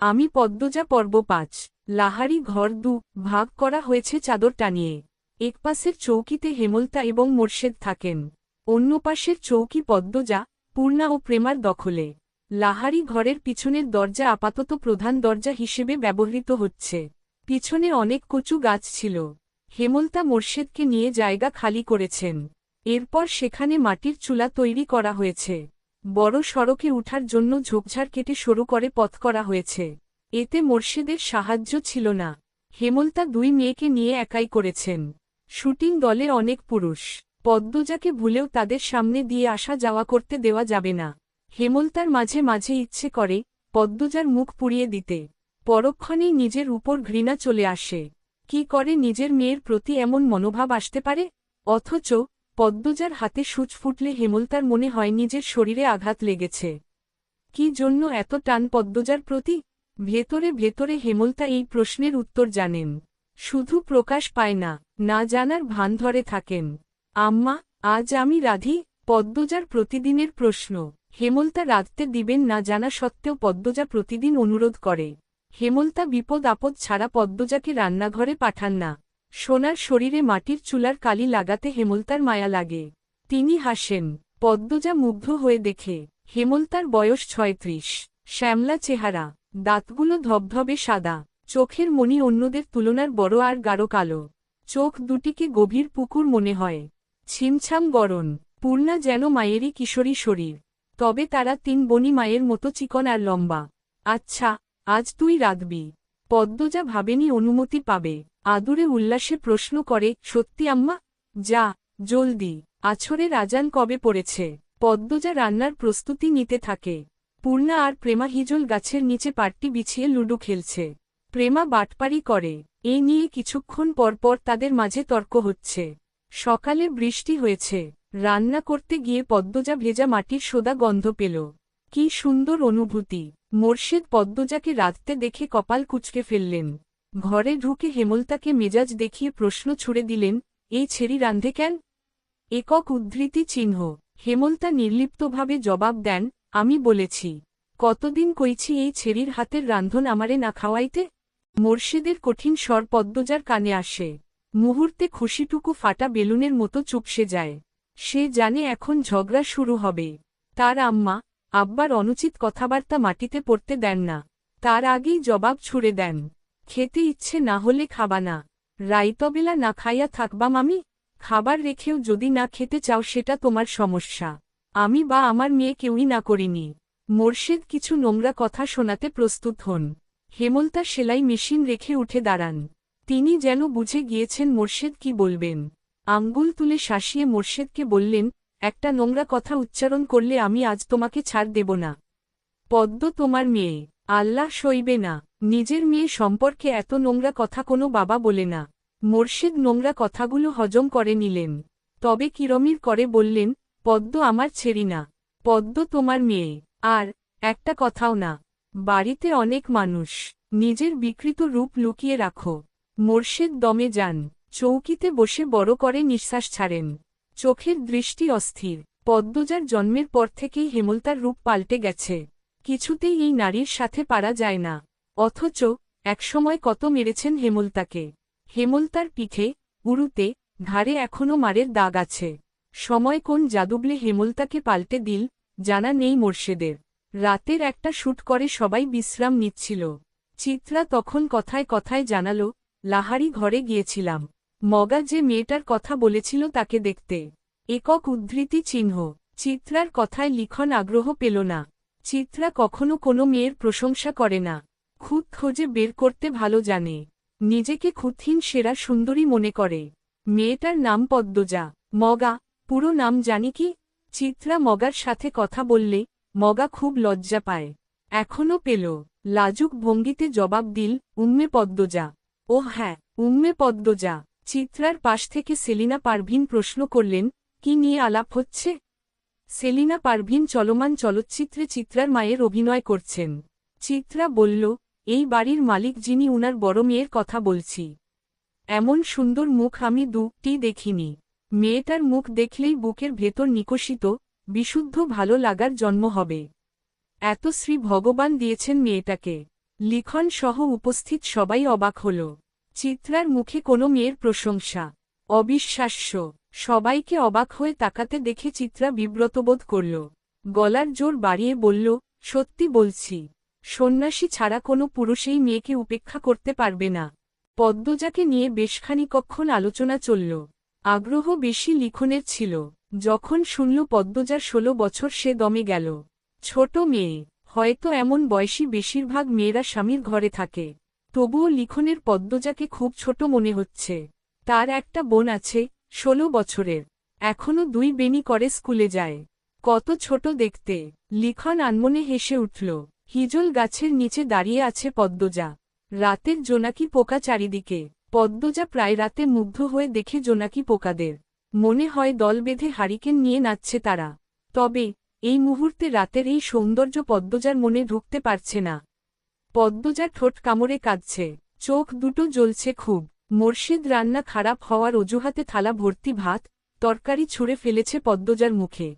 আমি পদ্মজা পর্ব পাঁচ। লাহারি ঘর দু, ভাগ করা হয়েছে চাদর টানিয়ে। এক পাশের চৌকিতে হেমলতা এবং মোর্শেদ থাকেন। অন্য পাশের চৌকি পদ্মজা, পূর্ণা ও প্রেমার দখলে। লাহারি ঘরের পিছনের দরজা আপাতত প্রধান দরজা হিসেবে ব্যবহৃত হচ্ছে। পিছনে অনেক কচু গাছ ছিল। হেমলতা মোর্শেদকে নিয়ে জায়গা খালি করেছেন। এরপর সেখানে মাটির চুলা তৈরি করা হয়েছে। বড় সড়কে উঠার জন্য ঝোপঝাড় কেটে সরু করে পথ করা হয়েছে। এতে মোর্শেদের সাহায্য ছিল না। হেমলতা দুই মেয়েকে নিয়ে একাই করেছেন। শুটিং দলে অনেক পুরুষ। পদ্মজাকে ভুলেও তাদের সামনে দিয়ে আসা যাওয়া করতে দেওয়া যাবে না। হেমলতার মাঝে মাঝে ইচ্ছে করে পদ্মজার মুখ পুড়িয়ে দিতে। পরক্ষণেই নিজের উপর ঘৃণা চলে আসে। কি করে নিজের মেয়ের প্রতি এমন মনোভাব আসতে পারে? অথচ পদ্মজার হাতে সূচ ফুটলে হেমলতার মনে হয় নিজের শরীরে আঘাত লেগেছে। কি জন্য এত টান পদ্মজার প্রতি? ভেতরে ভেতরে হেমলতা এই প্রশ্নের উত্তর জানেন। শুধু প্রকাশ পায় না না জানার ভান ধরে থাকেন। আম্মা, আজ আমি রাধি, পদ্মজার প্রতিদিনের প্রশ্ন। হেমলতা রাধতে দিবেন না জানা সত্ত্বেও পদ্মজা প্রতিদিন অনুরোধ করে। হেমলতা বিপদ আপদ ছাড়া পদ্মজাকে রান্নাঘরে পাঠান না। সোনার শরীরে মাটির চুলার কালি লাগাতে হেমলতার মায়া লাগে। তিনি হাসেন, পদ্মজা মুগ্ধ হয়ে দেখে, হেমলতার বয়স ছয়ত্রিশ, শ্যামলা চেহারা, দাঁতগুলো ধবধবে সাদা, চোখের মণি অন্যদের তুলনার বড় আর গাঢ় কালো। চোখ দুটিকে গভীর পুকুর মনে হয়। ছিমছাম গরণ, পূর্ণা যেন মায়েরই কিশোরী শরীর। তবে তারা তিন বনি মায়ের মতো চিকন আর লম্বা। আচ্ছা আজ তুই রাঁধবি। পদ্মজা ভাবেনি অনুমতি পাবে। আদুরে উল্লাসে প্রশ্ন করে, সত্যি আম্মা? যা, জলদি। আছরের আজান কবে পড়েছে? পদ্মজা রান্নার প্রস্তুতি নিতে থাকে। পূর্ণা আর প্রেমা হিজল গাছের নিচে পাট্টি বিছিয়ে লুডু খেলছে। প্রেমা বাটপারি করে। এ নিয়ে কিছুক্ষণ পরপর তাদের মাঝে তর্ক হচ্ছে। সকালে বৃষ্টি হয়েছে। রান্না করতে গিয়ে পদ্মজা ভেজা মাটির সোদা গন্ধ পেল। কি সুন্দর অনুভূতি। মোর্শেদ পদ্মজাকে রাঁধতে দেখে কপাল কুচকে ফেললেন। ঘরে ঢুকে হেমলতাকে মেজাজ দেখিয়ে প্রশ্ন ছুড়ে দিলেন, এই ছেড়ি রান্ধে কেন? একক উদ্ধৃতি চিহ্ন। হেমলতা নির্লিপ্তভাবে জবাব দেন, আমি বলেছি, কতদিন কইছি এই ছেড়ির হাতের রান্ধন আমারে না খাওয়াইতে? মোর্শেদের কঠিন স্বর পদ্মজার কানে আসে। মুহূর্তে খুশিটুকু ফাটা বেলুনের মতো চুপসে যায়। সে জানে এখন ঝগড়া শুরু হবে। তার আম্মা, আব্বার অনুচিত কথাবার্তা মাটিতে পড়তে দেন না। তার আগেই জবাব ছুড়ে দেন খেতে ইচ্ছে না হলে খাবা না। রাইতবেলা না খাইয়া থাকবাম আমি খাবার রেখেও যদি না খেতে চাও সেটা তোমার সমস্যা। আমি বা আমার মেয়ে কেউই না করিনি। মোর্শেদ কিছু নোংরা কথা শোনাতে প্রস্তুত হন। হেমলতা সেলাই মেশিন রেখে উঠে দাঁড়ান। তিনি যেন বুঝে গিয়েছেন মোর্শেদ কি বলবেন। আঙ্গুল তুলে শাসিয়ে মোর্শেদকে বললেন, একটা নোংরা কথা উচ্চারণ করলে আমি আজ তোমাকে ছাড় দেব না। পদ্ম তোমার মেয়ে। আল্লাহ সইবে না। নিজের মেয়ে সম্পর্কে এত নোংরা কথা কোনো বাবা বলে না। মোর্শেদ নোংরা কথাগুলো হজম করে নিলেন। তবে কিরমির করে বললেন, পদ্ম আমার ছেড়ি না, পদ্ম তোমার মেয়ে। আর, একটা কথাও না, বাড়িতে অনেক মানুষ, নিজের বিকৃত রূপ লুকিয়ে রাখো। মোর্শেদ দমে যান, চৌকিতে বসে বড় করে নিঃশ্বাস ছাড়েন। চোখের দৃষ্টি অস্থির, পদ্মজার জন্মের পর থেকেই হেমলতার রূপ পাল্টে গেছে। কিছুতেই এই নারীর সাথে পারা যায় না। অথচ একসময় কত মেরেছেন হেমলতাকে। হেমলতার পিঠে, উরুতে, ঘাড়ে এখনও মারের দাগ আছে। সময় কোন জাদুবলে হেমলতাকে পাল্টে দিল, জানা নেই মোর্শেদের। রাতের একটা শুট করে সবাই বিশ্রাম নিচ্ছিল। চিত্রা তখন কথায় কথায় জানালো, লাহারি ঘরে গিয়েছিলাম। মগা যে মেয়েটার কথা বলেছিল তাকে দেখতে। একক উদ্ধৃতি চিহ্ন। চিত্রার কথায় লিখন আগ্রহ পেল না। চিত্রা কখনো কোনো মেয়ের প্রশংসা করে না। খুদ খোঁজে বের করতে ভালো জানে। নিজেকে খুঁতহীন সেরা সুন্দরী মনে করে। মেয়েটার নাম পদ্মজা। মগা, পুরো নাম জানি কি? চিত্রা মগার সাথে কথা বললে, মগা খুব লজ্জা পায়। এখনও পেল। লাজুক ভঙ্গিতে জবাব দিল, উম্মে পদ্মজা। ও হ্যাঁ উম্মে পদ্মজা। চিত্রার পাশ থেকে সেলিনা পারভিন প্রশ্ন করলেন, কি নিয়ে আলাপ হচ্ছে? সেলিনা পারভিন চলমান চলচ্চিত্রে চিত্রার মায়ের অভিনয় করছেন। চিত্রা বলল এই বাড়ির মালিক যিনি উনার বড় মেয়ের কথা বলছি। এমন সুন্দর মুখ আমি দুটি দেখিনি। মেয়েটার মুখ দেখলেই বুকের ভেতর নিকষিত বিশুদ্ধ ভালো লাগার জন্ম হবে। এত শ্রী ভগবান দিয়েছেন মেয়েটাকে। লিখন সহ উপস্থিত সবাই অবাক হল। চিত্রার মুখে কোনো মেয়ের প্রশংসা। অবিশ্বাস্য। সবাইকে অবাক হয়ে তাকাতে দেখে চিত্রা বিব্রতবোধ করল। গলার জোর বাড়িয়ে বলল, সত্যি বলছি। সন্ন্যাসী ছাড়া কোনো পুরুষেই মেয়েকে উপেক্ষা করতে পারবে না। পদ্মজাকে নিয়ে বেশ খানিকক্ষণ আলোচনা চলল। আগ্রহ বেশি লিখনের ছিল। যখন শুনল পদ্মজার ষোলো বছর সে দমে গেল। ছোট মেয়ে, হয়তো এমন বয়সী বেশিরভাগ মেয়েরা স্বামীর ঘরে থাকে। তবুও লিখনের পদ্মজাকে খুব ছোট মনে হচ্ছে। তার একটা বোন আছে, ষোলো বছরের। এখনও দুই বেনি করে স্কুলে যায়। কত ছোট দেখতে। লিখন আনমনে হেসে উঠল। হিজল গাছের নিচে দাঁড়িয়ে আছে পদ্মজা। রাতের জোনাকি পোকা চারিদিকে। পদ্মজা প্রায় রাতে মুগ্ধ হয়ে দেখে জোনাকি পোকাদের। মনে হয় দল বেঁধে হারিকেন নিয়ে নাচছে তারা। তবে, এই মুহূর্তে রাতের এই সৌন্দর্য পদ্মজার মনে ঢুকতে পারছে না। পদ্মজা ঠোঁট কামড়ে কাঁদছে। চোখ দুটো জ্বলছে খুব। মোর্শেদ রান্না খারাপ হওয়ার অজুহাতে থালা ভর্তি ভাত, তরকারি ছুঁড়ে ফেলেছে পদ্মজার মুখে।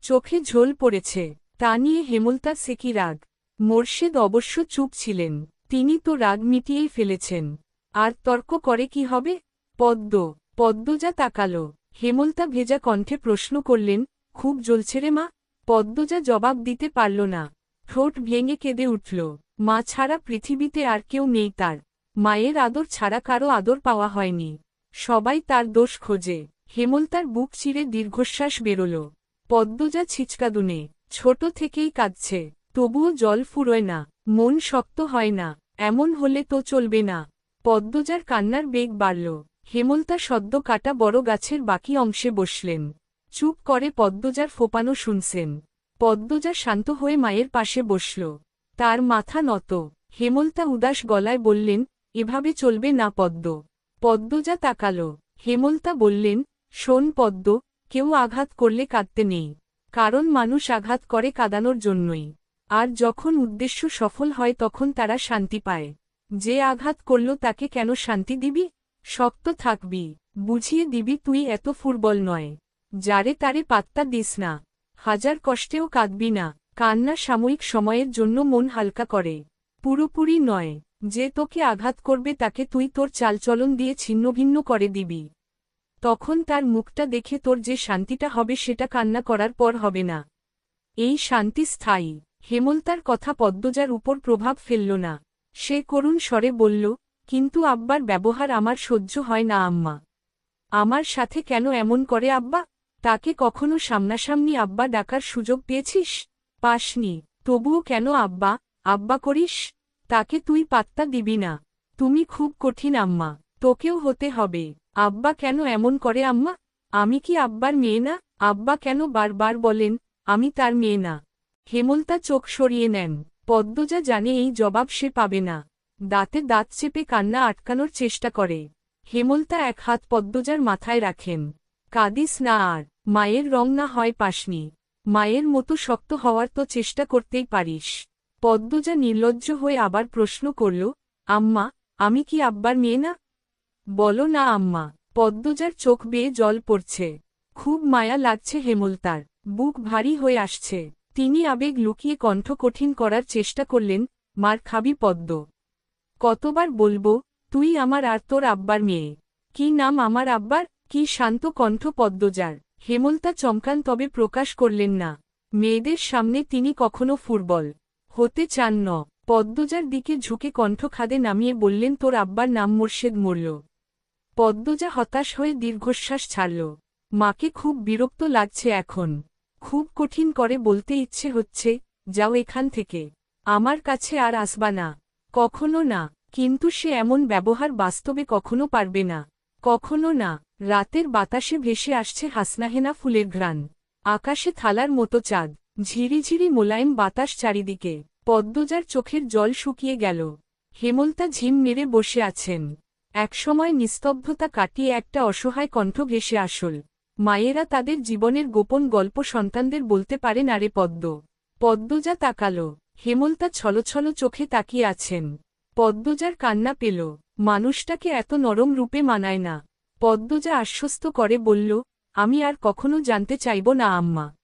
চোখে ঝোল পড়েছে। তা নিয়ে হেমলতার সেকি রাগ? মোর্শেদ অবশ্য চুপ ছিলেন। তিনি তো রাগ মিটিয়েই ফেলেছেন। আর তর্ক করে কি হবে? পদ্ম পদ্মজা তাকাল। হেমলতা ভেজা কণ্ঠে প্রশ্ন করলেন, খুব জ্বলছে রে মা। পদ্মজা জবাব দিতে পারল না। ঠোঁট ভেঙে কেঁদে উঠল। মা ছাড়া পৃথিবীতে আর কেউ নেই তার। মায়ের আদর ছাড়া কারও আদর পাওয়া হয়নি। সবাই তার দোষ খোঁজে। হেমলতার বুক চিরে দীর্ঘশ্বাস বেরোল। পদ্মজা ছিচকাদুনে, ছোট থেকেই কাঁদছে। তবুও জল ফুরোয় না, মন শক্ত হয় না, এমন হলে তো চলবে না। পদ্মজার কান্নার বেগ বাড়ল, হেমলতা সদ্য কাটা বড় গাছের বাকি অংশে বসলেন। চুপ করে পদ্মজার ফোপানো শুনছেন। পদ্মজা শান্ত হয়ে মায়ের পাশে বসল। তার মাথা নত। হেমলতা উদাস গলায় বললেন, এভাবে চলবে না পদ্ম। পদ্মজা তাকাল। হেমলতা বললেন, শোন পদ্ম, কেউ আঘাত করলে কাঁদতে নেই। কারণ মানুষ আঘাত করে কাঁদানোর জন্যই। আর যখন উদ্দেশ্য সফল হয় তখন তারা শান্তি পায়। যে আঘাত করল তাকে কেন শান্তি দিবি? শক্ত থাকবি। বুঝিয়ে দিবি তুই এত ফুরবল নয়। যারে তারে পাত্তা দিস না। হাজার কষ্টেও কাঁদবি না। কান্না সাময়িক সময়ের জন্য মন হালকা করে। পুরোপুরি নয়। যে তোকে আঘাত করবে তাকে তুই তোর চালচলন দিয়ে ছিন্নভিন্ন করে দিবি। তখন তার মুখটা দেখে তোর যে শান্তিটা হবে সেটা কান্না করার পর হবে না। এই শান্তি স্থায়ী। হেমলতার কথা পদ্মজার উপর প্রভাব ফেলল না। সে করুণ স্বরে বলল, কিন্তু আব্বার ব্যবহার আমার সহ্য হয় না, আম্মা। আমার সাথে কেন এমন করে আব্বা? তাকে কখনো সামনাসামনি আব্বা ডাকার সুযোগ পেয়েছিস? পাসনি। তবুও কেন আব্বা? আব্বা করিস? তাকে তুই পাত্তা দিবি না। তুমি খুব কঠিন, আম্মা। তোকেও হতে হবে। আব্বা কেন এমন করে, আম্মা? আমি কি আব্বার মেয়ে না? আব্বা কেন বারবার বলেন, আমি তার মেয়ে না। হেমলতা চোখ সরিয়ে নেন। পদ্মজা জানে এই জবাব সে পাবে না। দাঁতে দাঁত চেপে কান্না আটকানোর চেষ্টা করে। হেমলতা এক হাত পদ্মজার মাথায় রাখেন। কাদিস না আর, মায়ের রং না হয় পাসনি মায়ের মতো শক্ত হওয়ার তো চেষ্টা করতেই পারিস। পদ্মজা নির্লজ্জ হয়ে আবার প্রশ্ন করল, আম্মা, আমি কি আব্বার মেয়ে না? বলো না আম্মা, পদ্মজার চোখ বেয়ে জল পড়ছে। খুব মায়া লাগছে হেমলতার, বুক ভারী হয়ে আসছে। তিনি আবেগ লুকিয়ে কণ্ঠ কঠিন করার চেষ্টা করলেন, মার খাবি পদ্ম। কতবার বলব, তুই আমার আর তোর আব্বার মেয়ে। কি নাম আমার আব্বার? কি শান্ত কণ্ঠ পদ্মজার। হেমলতা চমকান তবে প্রকাশ করলেন না। মেয়েদের সামনে তিনি কখনো ফুটবল হতে চান ন। পদ্মজার দিকে ঝুঁকে কণ্ঠ খাদে নামিয়ে বললেন, তোর আব্বার নাম মোর্শেদ মরল। পদ্মজা হতাশ হয়ে দীর্ঘশ্বাস ছাড়ল। মাকে খুব বিরক্ত লাগছে এখন। খুব কঠিন করে বলতে ইচ্ছে হচ্ছে, যাও এখান থেকে। আমার কাছে আর আসবা না। কখনো না। কিন্তু সে এমন ব্যবহার বাস্তবে কখনো পারবে না। কখনো না। রাতের বাতাসে ভেসে আসছে হাসনাহেনা ফুলের ঘ্রাণ। আকাশে থালার মতো চাঁদ। ঝিরিঝিরি মোলায়েম বাতাস চারিদিকে। পদ্মজার চোখের জল শুকিয়ে গেল। হেমলতা ঝিম মেরে বসে আছেন। একসময় নিস্তব্ধতা কাটিয়ে একটা অসহায় কণ্ঠ ভেসে আসল। মায়েরা তাদের জীবনের গোপন গল্প সন্তানদের বলতে পারেন, আরে পদ্ম পদ্মজা তাকাল, হেমলতা ছলছল চোখে তাকিয়ে আছেন। পদ্মজার কান্না পেল, মানুষটাকে এত নরম রূপে মানায় না। পদ্মজা আশ্বস্ত করে বলল, আমি আর কখনো জানতে চাইব না, আম্মা।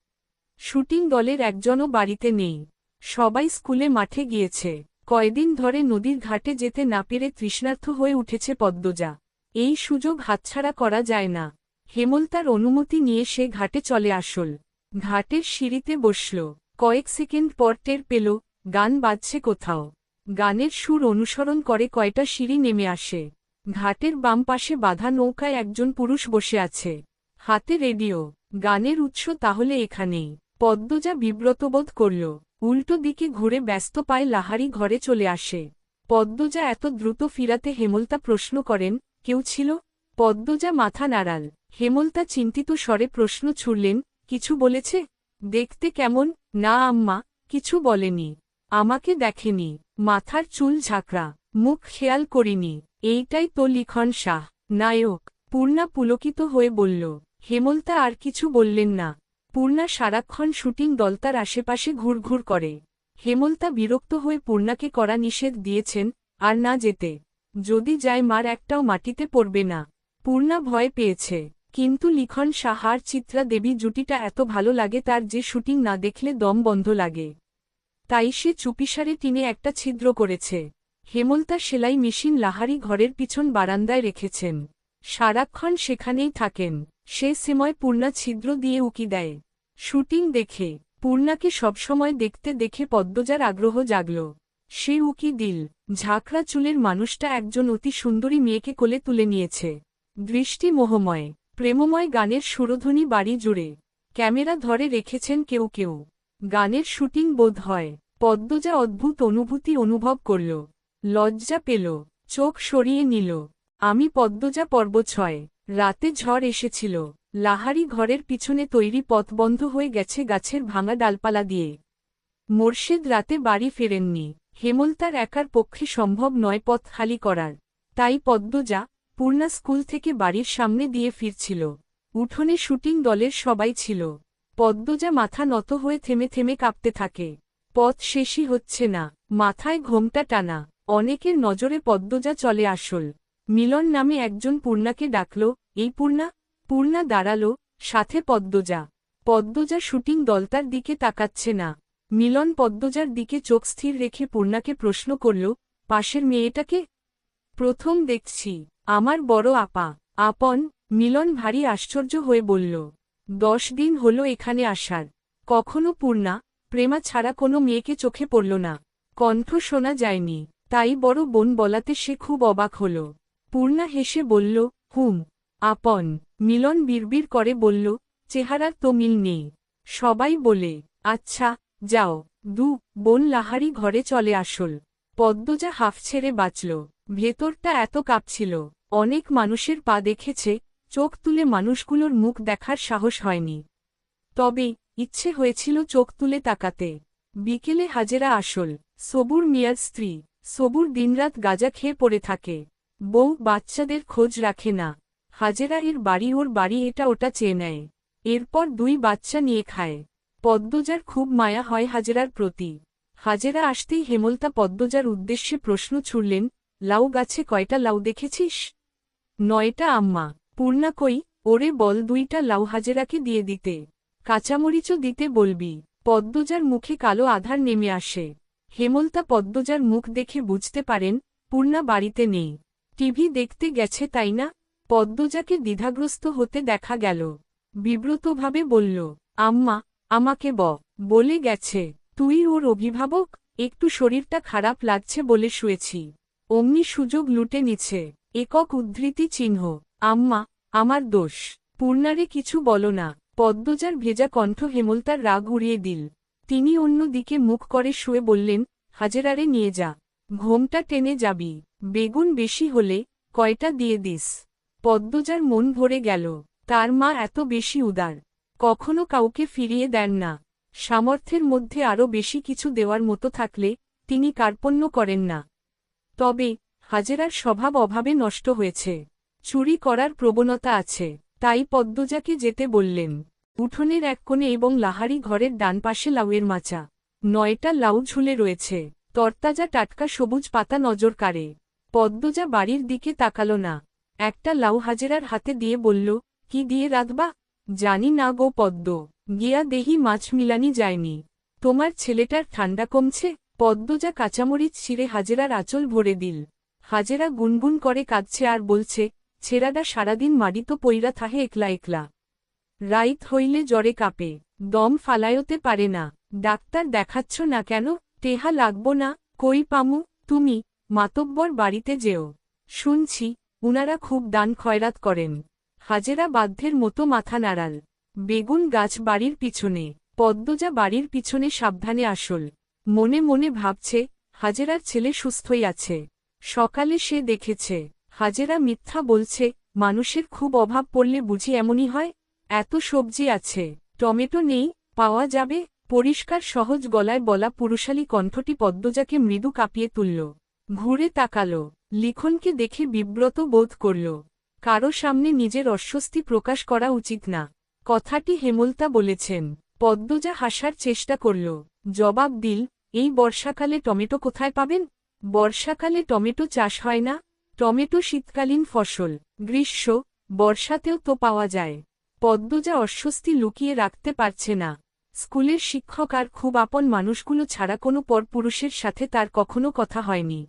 শুটিং দলের একজনও বাড়িতে নেই। সবাই স্কুলে মাঠে গিয়েছে। কয়দিন ধরে নদীর ঘাটে যেতে না পেরে তৃষ্ণার্থ হয়ে উঠেছে পদ্মজা এই সুযোগ হাতছাড়া করা যায় না। হেমল তার অনুমতি নিয়ে সে ঘাটে চলে আসল। ঘাটের সিঁড়িতে বসল। কয়েক সেকেন্ড পর টের পেল, গান বাজছে কোথাও। গানের সুর অনুসরণ করে কয়টা সিঁড়ি নেমে আসে। ঘাটের বাম পাশে বাঁধা নৌকায় একজন পুরুষ বসে আছে। হাতে রেডিও। গানের উৎস তাহলে এখানেই। পদ্মজা বিব্রতবোধ করল। উল্টো দিকে ঘুরে ব্যস্ত পায় লাহারি ঘরে চলে আসে। পদ্মজা এত দ্রুত ফিরাতে হেমলতা প্রশ্ন করেন, কেউ ছিল? পদ্মজা মাথা নাড়াল। হেমলতা চিন্তিত স্বরে প্রশ্ন ছুড়লেন, কিছু বলেছে? দেখতে কেমন? না আম্মা, কিছু বলেনি। আমাকে দেখেনি। মাথার চুল ঝাঁকড়া। মুখ খেয়াল করিনি। এইটাই তো লিখন শাহ। নায়ক। পূর্ণা পুলকিত হয়ে বলল, হেমলতা আর কিছু বললেন না। পূর্ণা সারাক্ষণ শুটিং দলতার আশেপাশে ঘুরঘুর করে। হেমলতা বিরক্ত হয়ে পূর্ণাকে করা নিষেধ দিয়েছেন, আর না যেতে। যদি যায় মার একটাও মাটিতে পড়বে না। পূর্ণা ভয় পেয়েছে। কিন্তু লিখন সাহার চিত্রা দেবী জুটিটা এত ভালো লাগে তার যে শুটিং না দেখলে দম বন্ধ লাগে। তাই সে চুপিসারে টিনে একটা ছিদ্র করেছে। হেমলতা সেলাই মেশিন লাহারি ঘরের পিছন বারান্দায় রেখেছেন। সারাক্ষণ সেখানেই থাকেন। সে সময় পূর্ণা ছিদ্র দিয়ে উকি দেয়। শুটিং দেখে, পূর্ণাকে সবসময় দেখতে দেখে পদ্মজার আগ্রহ জাগল। সে উকি দিল, ঝাঁকড়া চুলের মানুষটা একজন অতি সুন্দরী মেয়েকে কোলে তুলে নিয়েছে। দৃষ্টি মোহময়। প্রেমময় গানের সুরধ্বনি বাড়ি জুড়ে। ক্যামেরা ধরে রেখেছেন কেউ কেউ। গানের শুটিং বোধ হয়। পদ্মজা অদ্ভুত অনুভূতি অনুভব করল। লজ্জা পেল। চোখ সরিয়ে নিল। আমি পদ্মজা পর্ব ছয়। রাতে ঝড় এসেছিল। লাহারি ঘরের পিছনে তৈরি পথ বন্ধ হয়ে গেছে গাছের ভাঙা ডালপালা দিয়ে। মোর্শেদ রাতে বাড়ি ফেরেননি। হেমলতার একার পক্ষে সম্ভব নয় পথ খালি করার। তাই পদ্মজা পূর্ণা স্কুল থেকে বাড়ির সামনে দিয়ে ফিরছিল। উঠোনে শুটিং দলের সবাই ছিল। পদ্মজা মাথা নত হয়ে থেমে থেমে কাঁপতে থাকে। পথ শেষই হচ্ছে না। মাথায় ঘোমটা টানা। অনেকের নজরে পদ্মজা চলে আসল। মিলন নামে একজন পূর্ণাকে ডাকল, এই পূর্ণা? পূর্ণা দাঁড়াল, সাথে পদ্মজা। পদ্মজা শুটিং দলতার দিকে তাকাচ্ছে না। মিলন পদ্মজার দিকে চোখ স্থির রেখে পূর্ণাকে প্রশ্ন করল, পাশের মেয়েটাকে? প্রথম দেখছি। আমার বড় আপা, আপন, মিলন ভারী আশ্চর্য হয়ে বলল, দশ দিন হল এখানে আসার। কখনো পূর্ণা, প্রেমা ছাড়া কোনো মেয়েকে চোখে পড়ল না। কণ্ঠ শোনা যায়নি। তাই বড় বোন বলাতে সে খুব অবাক হল। পূর্ণা হেসে বলল, হুম, আপন। মিলন বিড়বিড় করে বলল, চেহারার তো মিল নেই। সবাই বলে আচ্ছা যাও। দু, বোন লাহারি ঘরে চলে আসল। পদ্মজা হাফ ছেড়ে বাঁচল। ভেতরটা এত কাঁপছিল। অনেক মানুষের পা দেখেছে, চোখ তুলে মানুষগুলোর মুখ দেখার সাহস হয়নি। তবে, ইচ্ছে হয়েছিল চোখ তুলে তাকাতে। বিকেলে হাজেরা আসল। সবুর মিয়ার স্ত্রী। সবুর দিনরাত গাজা খেয়ে পড়ে থাকে। বউ বাচ্চাদের খোঁজ রাখে না। হাজেরা এর বাড়ি ওর বাড়ি এটা ওটা চেয়ে নেয়। এরপর দুই বাচ্চা নিয়ে খায়। পদ্মজার খুব মায়া হয় হাজেরার প্রতি। হাজেরা আসতেই হেমলতা পদ্মজার উদ্দেশ্যে প্রশ্ন ছুড়লেন, লাউ গাছে কয়টা লাউ দেখেছিস? নয়টা আম্মা। পূর্ণা কই, ওরে বল দুইটা লাউ হাজেরাকে দিয়ে দিতে। কাঁচামরিচও দিতে বলবি। পদ্মজার মুখে কালো আধার নেমে আসে। হেমলতা পদ্মজার মুখ দেখে বুঝতে পারেন, পূর্ণা বাড়িতে নেই। টিভি দেখতে গেছে তাই না? পদ্মজাকে দ্বিধাগ্রস্ত হতে দেখা গেল। বিব্রতভাবে বলল, আম্মা, আমাকে ব। বলে গেছে, তুই ওর অভিভাবক? একটু শরীরটা খারাপ লাগছে বলে শুয়েছি। অমনি সুযোগ লুটে নিছে একক উদ্ধৃতি চিহ্ন। আম্মা, আমার দোষ। পূর্ণারে কিছু বলো না। পদ্মজার ভেজা কণ্ঠ হেমলতার রাগ উড়িয়ে দিল। তিনি অন্য দিকে মুখ করে শুয়ে বললেন, হাজেরারে নিয়ে যা। ঘোমটা টেনে যাবি। বেগুন বেশি হলে কয়টা দিয়ে দিস? পদ্মজার মন ভরে গেল। তার মা এত বেশি উদার। কখনো কাউকে ফিরিয়ে দেন না। সামর্থ্যের মধ্যে আরও বেশি কিছু দেওয়ার মতো থাকলে তিনি কার্পণ্য করেন না। তবে হাজেরার স্বভাব অভাবে নষ্ট হয়েছে। চুরি করার প্রবণতা আছে, তাই পদ্মজাকে যেতে বললেন। উঠোনের এক কোণে এবং লাহারি ঘরের ডান পাশে লাউয়ের মাচা। নয়টা লাউ ঝুলে রয়েছে, তরতাজা টাটকা সবুজ পাতা নজর কাড়ে। পদ্মজা বাড়ির দিকে তাকালো না। একটা লাউ হাজেরার হাতে দিয়ে বলল, কি দিয়ে রাখবা জানি না গো পদ্ম, গিয়া দেহি মাছ মিলানি যায়নি। তোমার ছেলেটার ঠান্ডা কমছে? পদ্মজা কাঁচামরিচ ছিঁড়ে হাজেরার আঁচল ভরে দিল। হাজেরা গুনগুন করে কাঁদছে আর বলছে ছেড়াডা সারাদিন মাড়িত পইরা থাহে একলা একলা। রাইত হইলে জ্বরে কাঁপে, দম ফালায়তে পারে না। ডাক্তার দেখাচ্ছ না কেন? টেহা লাগব না? কই পামু? তুমি, মাতব্বর বাড়িতে যেও। শুনছি, উনারা খুব দান খয়রাত করেন। হাজেরা বাধ্যের মতো মাথা নাড়াল। বেগুন গাছ বাড়ির পিছনে, পদ্মজা বাড়ির পিছনে সাবধানে আসল। মনে মনে ভাবছে, হাজেরার ছেলে সুস্থই আছে। সকালে সে দেখেছে, হাজেরা মিথ্যা বলছে, মানুষের খুব অভাব পড়লে বুঝি এমনই হয়? এত সবজি আছে, টমেটো নেই, পাওয়া যাবে? পরিষ্কার সহজ গলায় বলা পুরুষালী কণ্ঠটি পদ্মজাকে মৃদু কাঁপিয়ে তুলল। ঘুরে তাকাল, লিখনকে দেখে বিব্রত বোধ করল, কারও সামনে নিজের অস্বস্তি প্রকাশ করা উচিত না। কথাটি হেমলতা বলেছেন, পদ্মজা হাসার চেষ্টা করল, জবাব দিল, এই বর্ষাকালে টমেটো কোথায় পাবেন? বর্ষাকালে টমেটো চাষ হয় না, টমেটো শীতকালীন ফসল, গ্রীষ্ম, বর্ষাতেও তো পাওয়া যায়। পদ্মজা অস্বস্তি লুকিয়ে রাখতে পারছে না। স্কুলের শিক্ষক আর খুব আপন মানুষগুলো ছাড়া কোনো পরপুরুষের সাথে তার কখনো কথা হয়নি।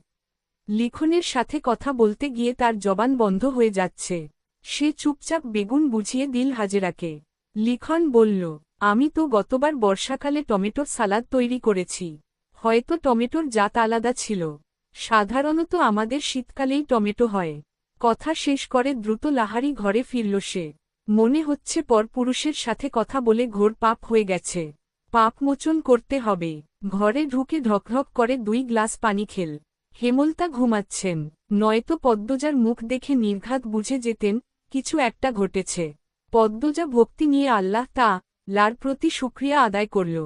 লিখনের সাথে কথা বলতে গিয়ে তার জবান বন্ধ হয়ে যাচ্ছে। সে চুপচাপ বেগুন বুঝিয়ে দিল হাজেরাকে। লিখন বলল, আমি তো গতবার বর্ষাকালে টমেটোর সালাদ তৈরি করেছি। হয়তো টমেটোর জাত আলাদা ছিল। সাধারণত আমাদের শীতকালেই টমেটো হয়। কথা শেষ করে দ্রুত লাহারি ঘরে ফিরল সে। মনে হচ্ছে পরপুরুষের সাথে কথা বলে ঘোর পাপ হয়ে গেছে। পাপ মোচন করতে হবে। ঘরে ঢুকে ঢকঢক করে দুই গ্লাস পানি খেল। হেমলতা ঘুমাচ্ছেন। নয়তো পদ্মজার মুখ দেখে নির্ঘাত বুঝে যেতেন, কিছু একটা ঘটেছে। পদ্মজা ভক্তি নিয়ে আল্লাহ তা লার প্রতি সুক্রিয়া আদায় করল।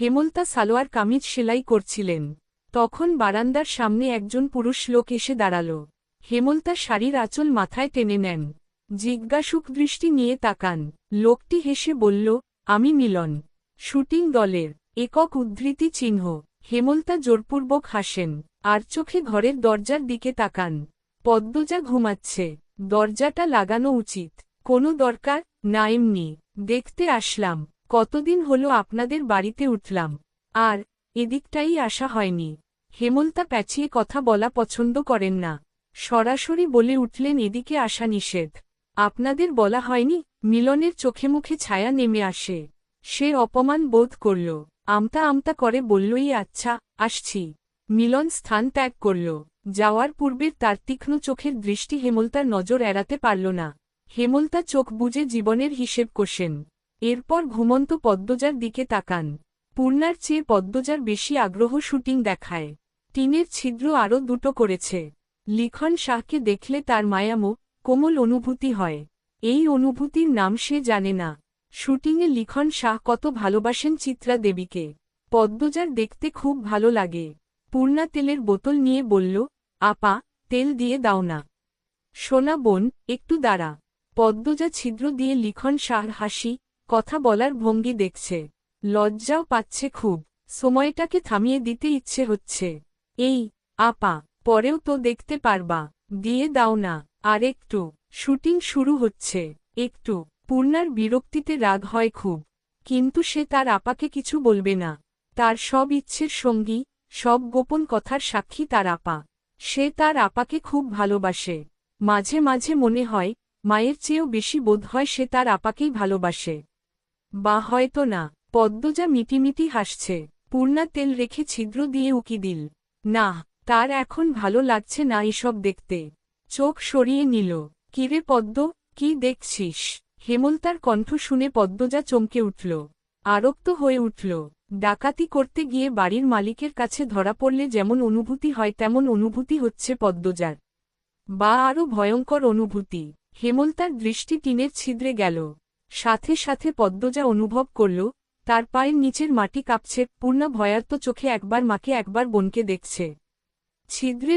হেমলতা সালোয়ার কামিজ সেলাই করছিলেন। তখন বারান্দার সামনে একজন পুরুষ লোক এসে দাঁড়াল। হেমলতা শাড়ির আঁচল মাথায় টেনে নেন। জিজ্ঞাসুক দৃষ্টি নিয়ে তাকান। লোকটি হেসে বলল, আমি মিলন। শুটিং দলের একক উদ্ধৃতি চিহ্ন। হেমলতা জোরপূর্বক হাসেন। আর চোখে ঘরের দরজার দিকে তাকান। পদ্মজা ঘুমাচ্ছে। দরজাটা লাগানো উচিত। কোনো দরকার? না, এমনি। দেখতে আসলাম। কতদিন হলো আপনাদের বাড়িতে উঠলাম? আর, এদিকটাই আসা হয়নি। হেমলতা প্যাচিয়ে কথা বলা পছন্দ করেন না। সরাসরি বলে উঠলেন এদিকে আসা নিষেধ। আপনাদের বলা হয়নি, মিলনের চোখে মুখে ছায়া নেমে আসে। সে অপমান বোধ করল। আমতা আমতা করে বললই আচ্ছা আসছি। মিলন স্থান ত্যাগ করল। যাওয়ার পূর্বের তার তীক্ষ্ণ চোখের দৃষ্টি হেমলতার নজর এড়াতে পারল না। হেমলতা চোখ বুঝে জীবনের হিসেব কষেন এরপর ঘুমন্ত পদ্মজার দিকে তাকান। পূর্ণার চেয়ে পদ্মজার বেশি আগ্রহ শুটিং দেখায়। টিনের ছিদ্র আরও দুটো করেছে। লিখন শাহকে দেখলে তার মায়ামো, কোমল অনুভূতি হয়। এই অনুভূতির নাম সে জানে না। শুটিংয়ে লিখন শাহ কত ভালোবাসেন চিত্রা দেবীকে। পদ্মজার দেখতে খুব ভালো লাগে। পূর্ণা তেলের বোতল নিয়ে বলল, আপা, তেল দিয়ে দাও না। সোনা বোন, একটু দাঁড়া। পদ্মজা ছিদ্র দিয়ে লিখন শাহর হাসি কথা বলার ভঙ্গি দেখছে। লজ্জাও পাচ্ছে খুব। সময়টাকে থামিয়ে দিতে ইচ্ছে হচ্ছে। এই, আপা, পরেও তো দেখতে পারবা। দিয়ে দাও না। আর একটু। শুটিং শুরু হচ্ছে। একটু। পূর্ণার বিরক্তিতে রাগ হয় খুব। কিন্তু সে তার আপাকে কিছু বলবে না। তার সব ইচ্ছের সঙ্গী, সব গোপন কথার সাক্ষী তার আপা। সে তার আপাকে খুব ভালোবাসে। মাঝে মাঝে মনে হয়, মায়ের চেয়েও বেশি বোধ হয় সে তার আপাকেই ভালোবাসে। বা হয়তো না। পদ্মজা মিটিমিটি হাসছে। পূর্ণা তেল রেখে ছিদ্র দিয়ে উকি দিল। না, তার এখন ভালো লাগছে না এসব দেখতে। চোখ সরিয়ে নিল। কিরে পদ্ম, কি দেখছিস? হেমলতার কণ্ঠ শুনে পদ্মজা চমকে উঠল। আরক্ত হয়ে উঠল। ডাকাতি করতে গিয়ে বাড়ির মালিকের কাছে ধরা পড়লে যেমন অনুভূতি হয়, তেমন অনুভূতি হচ্ছে পদ্মজার বা আরও ভয়ঙ্কর অনুভূতি। হেমলতার দৃষ্টি টিনের ছিদ্রে গেল। সাথে সাথে পদ্মজা অনুভব করল, তার পায়ের নিচের মাটি কাঁপছে, পূর্ণা ভয়ার্ত চোখে একবার মাকে একবার বোনকে দেখছে। ছিদ্রের